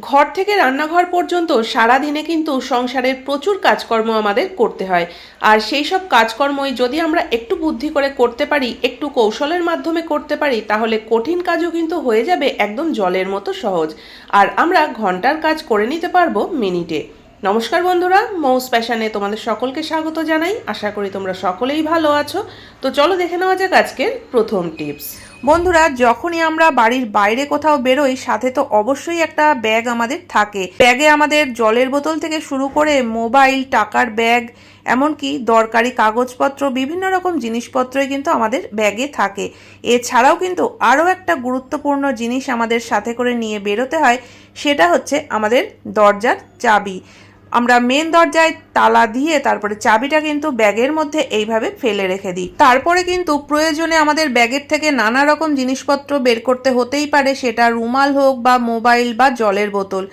ঘর থেকে রান্নাঘর পর্যন্ত সারা দিনে কিন্তু সংসারের প্রচুর কাজকর্ম আমাদের করতে হয়। আর সেই সব কাজকর্মই যদি আমরা একটু বুদ্ধি করে করতে পারি, একটু কৌশলের মাধ্যমে করতে পারি, তাহলে কঠিন কাজও কিন্তু হয়ে যাবে একদম জলের মতো সহজ। আর আমরা ঘণ্টার কাজ করে নিতে পারব মিনিটে। নমস্কার বন্ধুরা মৌস প্যাশনে তোমাদের সকলকে স্বাগত জানাই। আশা করি তোমরা সকলেই ভালো আছো। তো চলো দেখে নেওয়া যাক আজকের প্রথম টিপস। বন্ধুরা, যখনই আমরা বাড়ির বাইরে কোথাও বেরোই, সাথে তো অবশ্যই একটা ব্যাগ আমাদের থাকে। ব্যাগে আমাদের জলের বোতল থেকে শুরু করে মোবাইল, টাকার ব্যাগ, এমনকি দরকারি কাগজপত্র, বিভিন্ন রকম জিনিসপত্রই কিন্তু আমাদের ব্যাগে থাকে। এছাড়াও কিন্তু আরও একটা গুরুত্বপূর্ণ জিনিস আমাদের সাথে করে নিয়ে বেরোতে হয়, সেটা হচ্ছে আমাদের দরজার চাবি। আমরা মেন দরজায় তালা দিয়ে তারপরে চাবিটা কিন্তু ব্যাগের মধ্যে এইভাবে ফেলে রেখে দিই। তারপরে কিন্তু প্রয়োজনে আমাদের ব্যাগের থেকে নানা রকম জিনিসপত্র বের করতে হতেই পারে, সেটা রুমাল হোক বা মোবাইল বা জলের বোতল।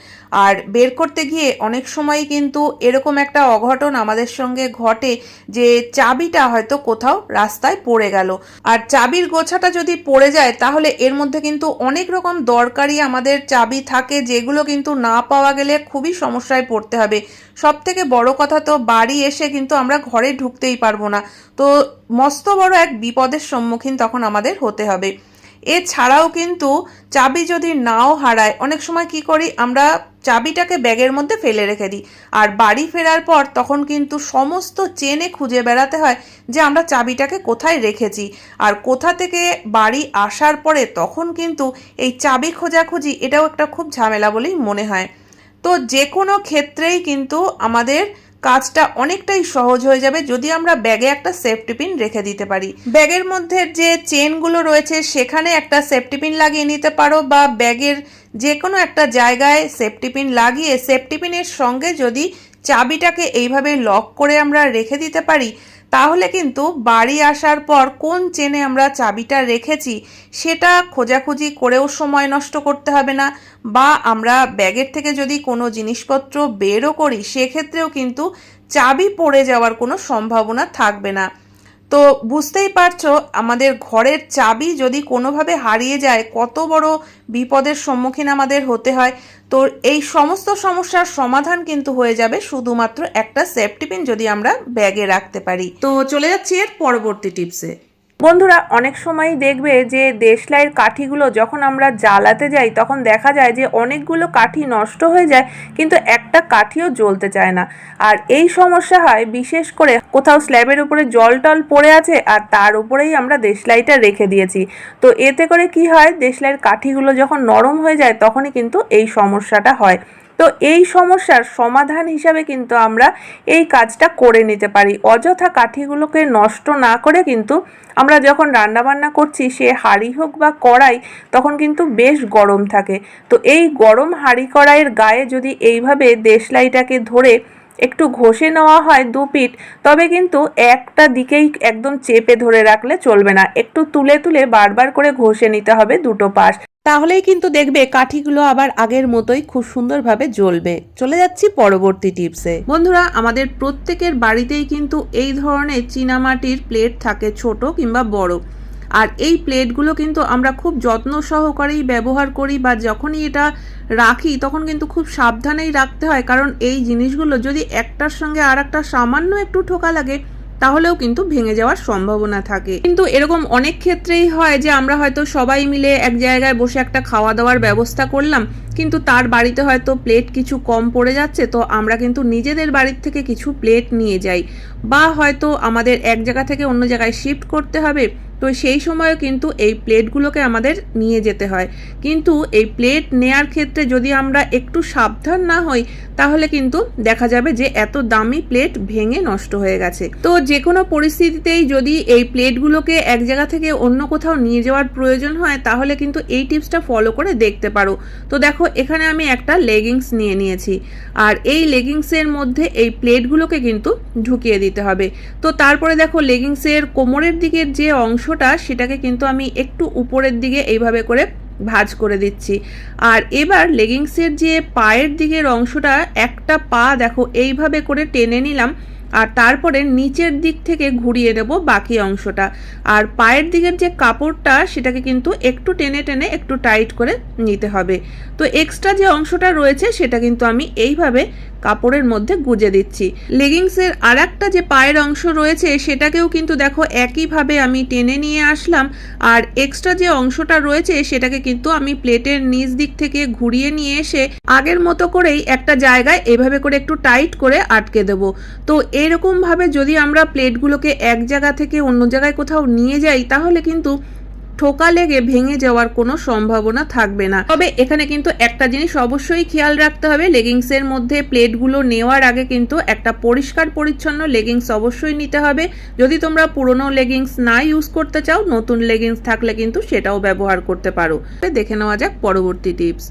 আর বের করতে গিয়ে অনেক সময় কিন্তু এরকম একটা অঘটন আমাদের সঙ্গে ঘটে যে চাবিটা হয়তো কোথাও রাস্তায় পড়ে গেল। আর চাবির গোছাটা যদি পড়ে যায়, তাহলে এর মধ্যে কিন্তু অনেক রকম দরকারি আমাদের চাবি থাকে, যেগুলো কিন্তু না পাওয়া গেলে খুবই সমস্যায় পড়তে হবে। সব থেকে বড় কথা তো বাড়ি এসে কিন্তু আমরা ঘরে ঢুকতেই পারব না। তো মস্ত বড় এক বিপদের সম্মুখীন তখন আমাদের হতে হবে। এছাড়াও কিন্তু চাবি যদি নাও হারায়, অনেক সময় কি করি, আমরা চাবিটাকে ব্যাগের মধ্যে ফেলে রেখে দিই। আর বাড়ি ফেরার পর তখন কিন্তু সমস্ত চেনে খুঁজে বেড়াতে হয় যে আমরা চাবিটাকে কোথায় রেখেছি। আর কোথা থেকে বাড়ি আসার পরে তখন কিন্তু এই চাবি খোঁজাখুঁজি, এটাও একটা খুব ঝামেলা বলেই মনে হয়। তো যে কোনো ক্ষেত্রেই কিন্তু আমাদের কাজটা অনেকটাই সহজ হয়ে যাবে যদি আমরা ব্যাগে একটা সেফটি পিন রেখে দিতে পারি। ব্যাগের মধ্যে যে চেনগুলো রয়েছে সেখানে একটা সেফটি পিন লাগিয়ে নিতে পারো বা ব্যাগের যে কোনো একটা জায়গায় সেফটি পিন লাগিয়ে সেফটি পিনের সঙ্গে যদি চাবিটাকে এইভাবে লক করে আমরা রেখে দিতে পারি তাহলে কিন্তু বাড়ি আসার পর কোন চেনে আমরা চাবিটা রেখেছি, সেটা খোঁজাখুঁজি করেও সময় নষ্ট করতে হবে না, বা আমরা ব্যাগের থেকে যদি কোনো জিনিসপত্র বেরও করি, সেক্ষেত্রেও কিন্তু চাবি পড়ে যাওয়ার কোনো সম্ভাবনা থাকবে না। তো বুঝতেই পারছ, আমাদের ঘরের চাবি যদি কোনোভাবে হারিয়ে যায়, কত বড় বিপদের সম্মুখীন আমাদের হতে হয়। তো এই সমস্ত সমস্যার সমাধান কিন্তু হয়ে যাবে শুধুমাত্র একটা সেফটি পিন যদি আমরা ব্যাগে রাখতে পারি। তো চলে যাচ্ছি এর পরবর্তী টিপসে বন্ধুরা, অনেক সময় দেখবে যে দেশলাইয়ের কাঠিগুলো যখন আমরা জ্বালাতে যাই, তখন দেখা যায় যে অনেকগুলো কাঠি নষ্ট হয়ে যায়, কিন্তু একটা কাঠিও জ্বলতে চায় না। আর এই সমস্যা হয় বিশেষ করে কোথাও স্ল্যাবের উপরে জল টল পড়ে আছে আর তার উপরেই আমরা দেশলাইটা রেখে দিয়েছি। তো এতে করে কি হয়, দেশলাইয়ের কাঠিগুলো যখন নরম হয়ে যায়, তখনই কিন্তু এই সমস্যাটা হয়। তো এই সমস্যার সমাধান হিসাবে কিন্তু আমরা এই কাজটা করে নিতে পারি। অযথা কাঠিগুলোকে নষ্ট না করে কিন্তু আমরা যখন রান্নাবান্না করছি, সে হাঁড়ি হোক বা কড়াই, তখন কিন্তু বেশ গরম থাকে। তো এই গরম হাঁড়ি কড়াইয়ের গায়ে যদি এইভাবে দেশলাইটাকে ধরে একটু ঘষে নেওয়া হয় দু পিঠ, তবে কিন্তু একটা দিকেই একদম চেপে ধরে রাখলে চলবে না। একটু তুলে তুলে বারবার করে ঘষে নিতে হবে দুটো পাশ। তাহলেই কিন্তু দেখবে কাঠিগুলো আবার আগের মতোই খুব সুন্দরভাবে জ্বলবে। চলে যাচ্ছি পরবর্তী টিপসে। বন্ধুরা, আমাদের প্রত্যেকের বাড়িতেই কিন্তু এই ধরনের চীনামাটির প্লেট থাকে ছোট কিংবা বড়। আর এই প্লেটগুলো কিন্তু আমরা খুব যত্ন সহকারেই ব্যবহার করি বা যখনই এটা রাখি, তখন কিন্তু খুব সাবধানেই রাখতে হয়। কারণ এই জিনিসগুলো যদি একটার সঙ্গে আর একটা সামান্য একটু ঠোকা লাগে তাহলেও কিন্তু ভেঙে যাওয়ার সম্ভাবনা থাকে। কিন্তু এরকম অনেক ক্ষেত্রেই হয় যে, আমরা হয়তো সবাই মিলে এক জায়গায় বসে একটা খাওয়া দাওয়ার ব্যবস্থা করলাম, কিন্তু তার বাড়িতে হয়তো প্লেট কিছু কম পড়ে যাচ্ছে, তো আমরা কিন্তু নিজেদের বাড়ির থেকে কিছু প্লেট নিয়ে যাই। বা হয়তো আমাদের এক জায়গা থেকে অন্য জায়গায় শিফট করতে হবে তো সেই সময়ও কিন্তু এই প্লেটগুলোকে আমাদের নিয়ে যেতে হয়। কিন্তু এই প্লেট নেয়ার ক্ষেত্রে যদি আমরা একটু সাবধান না হই, তাহলে কিন্তু দেখা যাবে যে এত দামি প্লেট ভেঙে নষ্ট হয়ে গেছে। তো যে কোনো পরিস্থিতিতেই যদি এই প্লেটগুলোকে এক জায়গা থেকে অন্য কোথাও নিয়ে যাওয়ার প্রয়োজন হয়, তাহলে কিন্তু এই টিপসটা ফলো করে দেখতে পারো। তো দেখো, এখানে আমি একটা লেগিংস নিয়ে নিয়েছি। আর এই লেগিংসের মধ্যে এই প্লেটগুলোকে কিন্তু ঢুকিয়ে দিতে হবে। তো তারপরে দেখো, লেগিংসের কোমরের দিকের যে অংশটা সেটাকে কিন্তু আমি একটু উপরের দিকে এইভাবে করে ভাজ করে দিচ্ছি। আর এবার লেগিংসের যে পায়ের দিকের অংশটা, একটা পা দেখো এইভাবে করে টেনে নিলাম আর তারপরে নিচের দিক থেকে ঘুরিয়ে নেব বাকি অংশটা। আর পায়ের দিকের যে কাপড়টা, সেটাকে কিন্তু একটু টেনে টেনে একটু টাইট করে নিতে হবে। তো এক্সট্রা যে অংশটা রয়েছে, সেটা কিন্তু আমি এইভাবে কাপড়ের মধ্যে গুজে দিচ্ছি। লেগিংসের আর একটা যে পায়ের অংশ রয়েছে, সেটাকেও কিন্তু দেখো একইভাবে আমি টেনে নিয়ে আসলাম। আর এক্সট্রা যে অংশটা রয়েছে, সেটাকে কিন্তু আমি প্লেটের নিচ দিক থেকে ঘুরিয়ে নিয়ে এসে আগের মতো করেই একটা জায়গায় এভাবে করে একটু টাইট করে আটকে দেবো। তো এরকমভাবে যদি আমরা প্লেটগুলোকে এক জায়গা থেকে অন্য জায়গায় কোথাও নিয়ে যাই, তাহলে কিন্তু ঠোকা লেগে ভেঙে যাওয়ার কোনো সম্ভাবনা থাকবে না। তবে এখানে কিন্তু একটা জিনিস অবশ্যই খেয়াল রাখতে হবে, লেগিংসের মধ্যে প্লেটগুলো নেওয়ার আগে কিন্তু একটা পরিষ্কার পরিচ্ছন্ন লেগিংস অবশ্যই নিতে হবে। যদি তোমরা পুরনো লেগিংস না ইউজ করতে চাও, নতুন লেগিংস থাকলে কিন্তু সেটাও ব্যবহার করতে পারো। দেখে নেওয়া যাক পরবর্তী টিপস।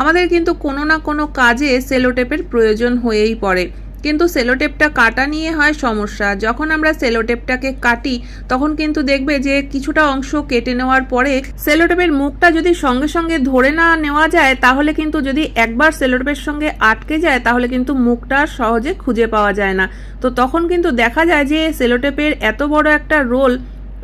আমাদের কিন্তু কোনো না কোনো কাজে সেলোটেপের প্রয়োজন হয়েই পড়ে। কিন্তু সেলোটেপটা কাটা নিয়ে হয় সমস্যা। যখন আমরা সেলোটেপটাকে কাটি, তখন কিন্তু দেখবে যে কিছুটা অংশ কেটে নেওয়ার পরে সেলোটেপের মুখটা যদি সঙ্গে সঙ্গে ধরে না নেওয়া যায়, তাহলে কিন্তু যদি একবার সেলোটেপের সঙ্গে আটকে যায়, তাহলে কিন্তু মুখটা সহজে খুঁজে পাওয়া যায় না। তো তখন কিন্তু দেখা যায় যে সেলোটেপের এত বড় একটা রোল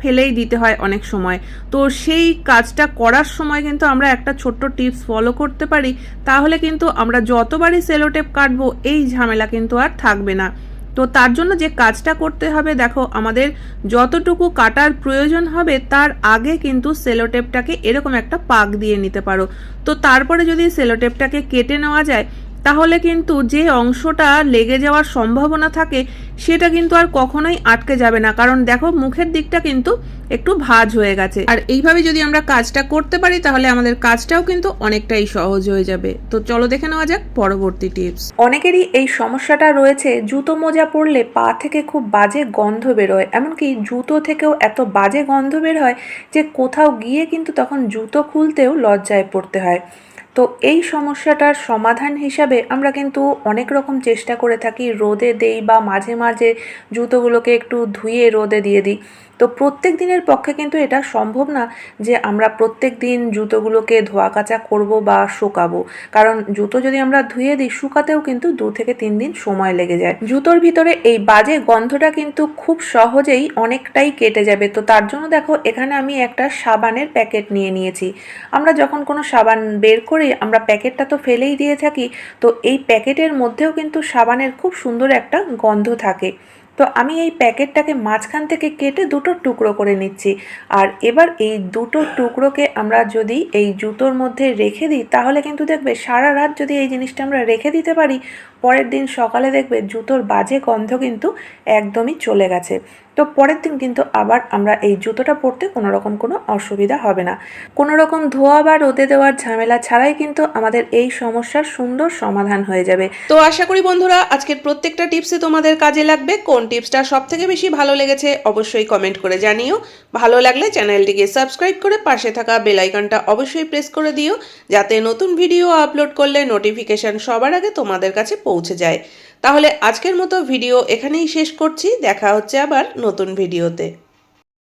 ফেলেই দিতে হয় অনেক সময়। তো সেই কাজটা করার সময় কিন্তু আমরা একটা ছোট্ট টিপস ফলো করতে পারি, তাহলে কিন্তু আমরা যতবারই সেলোটেপ কাটবো, এই ঝামেলা কিন্তু আর থাকবে না। তো তার জন্য যে কাজটা করতে হবে, দেখো, আমাদের যতটুকু কাটার প্রয়োজন হবে, তার আগে কিন্তু সেলোটেপটাকে এরকম একটা পাক দিয়ে নিতে পারো। তো তারপরে যদি সেলোটেপটাকে কেটে নেওয়া যায় তাহলে কিন্তু যে অংশটা লেগে যাওয়ার সম্ভাবনা থাকে, সেটা কিন্তু আর কখনোই আটকে যাবে না। কারণ দেখো, মুখের দিকটা কিন্তু একটু ভাজ হয়ে গেছে। আর এইভাবে যদি আমরা কাজটা করতে পারি, তাহলে আমাদের কাজটাও কিন্তু অনেকটাই সহজ হয়ে যাবে। তো চলো দেখে নেওয়া যাক পরবর্তী টিপস। অনেকেরই এই সমস্যাটা রয়েছে, জুতো মোজা পরলে পা থেকে খুব বাজে গন্ধ বেরোয়। এমনকি জুতো থেকেও এত বাজে গন্ধ বের হয় যে কোথাও গিয়ে কিন্তু তখন জুতো খুলতেও লজ্জায় পড়তে হয়। তো এই সমস্যাটার সমাধান হিসাবে আমরা কিন্তু অনেক রকম চেষ্টা করে থাকি রোদে দেই বা মাঝে মাঝে জুতোগুলোকে একটু ধুয়ে রোদে দিয়ে দিই। তো প্রত্যেক দিনের পক্ষে কিন্তু এটা সম্ভব না যে আমরা প্রত্যেক দিন জুতোগুলোকে ধোয়া কাচা করব বা শুকাবো। কারণ জুতো যদি আমরা ধুয়ে দিই, শুকাতেও কিন্তু দু থেকে তিন দিন সময় লেগে যায়। জুতোর ভিতরে এই বাজে গন্ধটা কিন্তু খুব সহজেই অনেকটাই কেটে যাবে। তো তার জন্য দেখো, এখানে আমি একটা সাবানের প্যাকেট নিয়ে নিয়েছি। আমরা যখন কোনো সাবান বের করি আমরা প্যাকেটটা তো ফেলেই দিয়ে থাকি, তো এই প্যাকেটের মধ্যেও কিন্তু সাবানের খুব সুন্দর একটা গন্ধ থাকে। তো আমি এই প্যাকেটটাকে মাঝখান থেকে কেটে দুটো টুকরো করে নিচ্ছি। আর এবার এই দুটো টুকরোকে আমরা যদি এই জুতোর মধ্যে রেখে দিই, তাহলে কিন্তু দেখবে সারা রাত যদি এই জিনিসটা আমরা রেখে দিতে পারি পরের দিন সকালে দেখবে জুতোর বাজে গন্ধ কিন্তু একদমই চলে গেছে। তো পরের দিন কিন্তু আবার আমরা এই জুতোটা পরতে কোনো রকম কোনো অসুবিধা হবে না। কোনো রকম ধোয়া বা রোদে দেওয়ার ঝামেলা ছাড়াই কিন্তু আমাদের এই সমস্যার সুন্দর সমাধান হয়ে যাবে। তো আশা করি বন্ধুরা, আজকের প্রত্যেকটা টিপসে তোমাদের কাজে লাগবে। কোন টিপসটা সব থেকে বেশি ভালো লেগেছে অবশ্যই কমেন্ট করে জানিও। ভালো লাগলে চ্যানেলটিকে সাবস্ক্রাইব করে পাশে থাকা বেল আইকনটা অবশ্যই প্রেস করে দিও, যাতে নতুন ভিডিও আপলোড করলে নোটিফিকেশন সবার আগে তোমাদের কাছে পৌঁছে যায়। তাহলে আজকের মতো ভিডিও এখানেই শেষ করছি। দেখা হচ্ছে আবার নতুন ভিডিওতে।